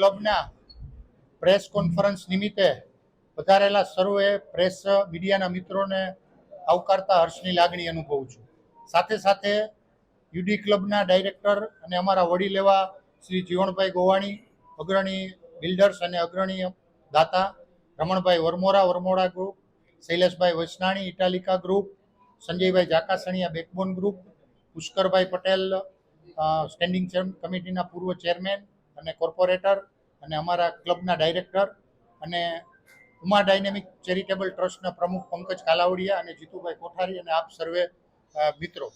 ક્લબના press conference નિમિત્તે વધારેલા સર્વે, press, મીડિયાના મિત્રોને આવકારતા હર્ષની લાગણી અનુભવું છું. સાથે સાથે યુડી ક્લબના ડાયરેક્ટર અને અમારા વડીલ એવા શ્રી જીવણભાઈ ગોવાણી, અગ્રણી બિલ્ડર્સ અને અગ્રણી દાતા Ramanbhai Varmora Varmora group Shaileshbhai Vasnani, Italica group Sanjaybhai Jakasaniya backbone group Pushkarbhai Patel standing કમિટીના પૂર્વ ચેરમેન અને કોર્પોરેટર અને અમારા ક્લબના ડાયરેક્ટર અને ઉમા ડાયનેમિક ચેરિટેબલ ટ્રસ્ટના પ્રમુખ પંકજ કાલાવડિયા અને જીતુભાઈ કોઠારી અને આપ સર્વે મિત્રો.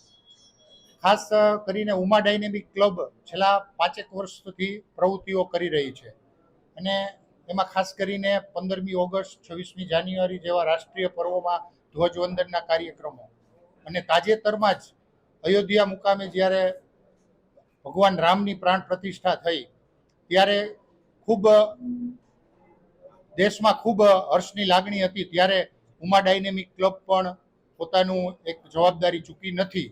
ખાસ કરીને ઉમા ડાયનેમિક ક્લબ છેલ્લા પાંચેક વર્ષથી પ્રવૃત્તિઓ કરી રહી છે. અને એમાં ખાસ કરીને પંદરમી ઓગસ્ટ, છવ્વીસમી જાન્યુઆરી જેવા રાષ્ટ્રીય પર્વોમાં ધ્વજવંદનના કાર્યક્રમો. અને તાજેતરમાં જ અયોધ્યા મુકામે જ્યારે ભગવાન રામની પ્રાણ પ્રતિષ્ઠા થઈ ત્યારે ખૂબ, દેશમાં ખૂબ હર્ષની લાગણી હતી. ત્યારે ઉમા ડાયનેમિક ક્લબ પણ પોતાનું એક જવાબદારી ચૂકી નથી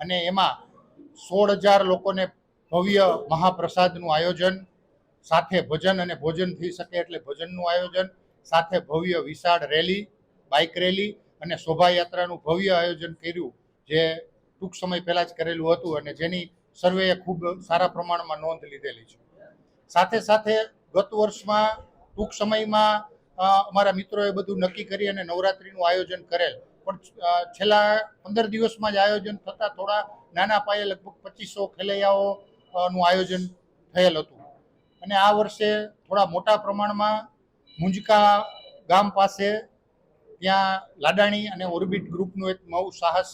અને એમાં સોળ હજાર લોકોને ભવ્ય મહાપ્રસાદનું આયોજન, સાથે ભજન અને ભોજન થઈ શકે એટલે ભજનનું આયોજન, સાથે ભવ્ય વિશાળ રેલી, બાઇક રેલી અને શોભાયાત્રાનું ભવ્ય આયોજન કર્યું, જે ટૂંક સમય પહેલાં જ કરેલું હતું અને જેની સર્વેએ ખૂબ સારા પ્રમાણમાં નોંધ લીધેલી છે. સાથે સાથે ગત વર્ષમાં ટૂંક સમયમાં અમારા મિત્રોએ બધું નક્કી કરી અને નવરાત્રિનું આયોજન કરેલ. પણ છેલ્લા પંદર દિવસમાં જ આયોજન થતાં થોડા નાના પાયે લગભગ પચીસો ખેલૈયાઓ નું આયોજન થયેલ હતું. અને આ વર્ષે થોડા મોટા પ્રમાણમાં મુંજકા ગામ પાસે ત્યાં લાડાણી અને ઓર્બિટ ગ્રુપનું એક નવું સાહસ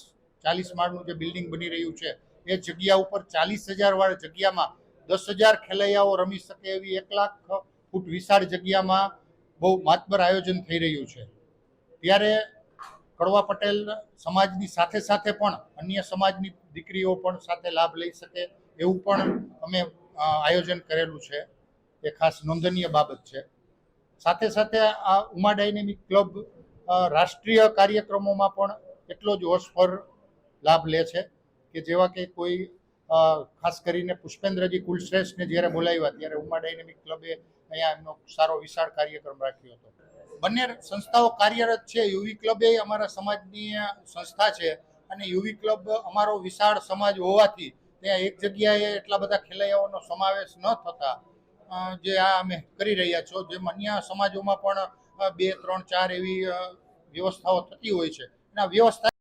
ચાલીસ માળનું જે બિલ્ડિંગ બની રહ્યું છે, એ જગ્યા ઉપર ચાલીસ હજાર વાળી જગ્યામાં દસ હજાર ખેલૈયાઓ રમી શકે એવી એક લાખ ફૂટ વિશાળ જગ્યામાં બહુ માતબર આયોજન થઈ રહ્યું છે. ત્યારે કડવા પટેલ સમાજની સાથે સાથે પણ અન્ય સમાજની દીકરીઓ પણ સાથે લાભ લઈ શકે એવું પણ અમે આયોજન કરેલું છે. એ ખાસ નોંધનીય બાબત છે. સાથે સાથે આ ઉમા ડાયનેમિક ક્લબ રાષ્ટ્રીય કાર્યક્રમોમાં પણ એટલો જ હોશભર લાભ લે છે કે જેવા કે કોઈ ખાસ કરીને પુષ્પેન્દ્રજી કુલશ્રેષ્ઠને જ્યારે બોલાવ્યા ત્યારે ઉમા ડાયનેમિક ક્લબે અહીંયા એમનો સારો વિશાળ કાર્યક્રમ રાખ્યો હતો. બંને સંસ્થાઓ કાર્યરત છે. યુવી ક્લબ અમારા સમાજની સંસ્થા છે અને યુવી ક્લબ અમારો વિશાળ સમાજ હોવાથી ત્યાં એક જગ્યાએ એટલા બધા ખેલૈયાઓનો સમાવેશ ન થતા જે આ અમે કરી રહ્યા છો. જેમ અન્ય સમાજોમાં પણ બે, ત્રણ, ચાર એવી વ્યવસ્થાઓ થતી હોય છે. અને આ વ્યવસ્થા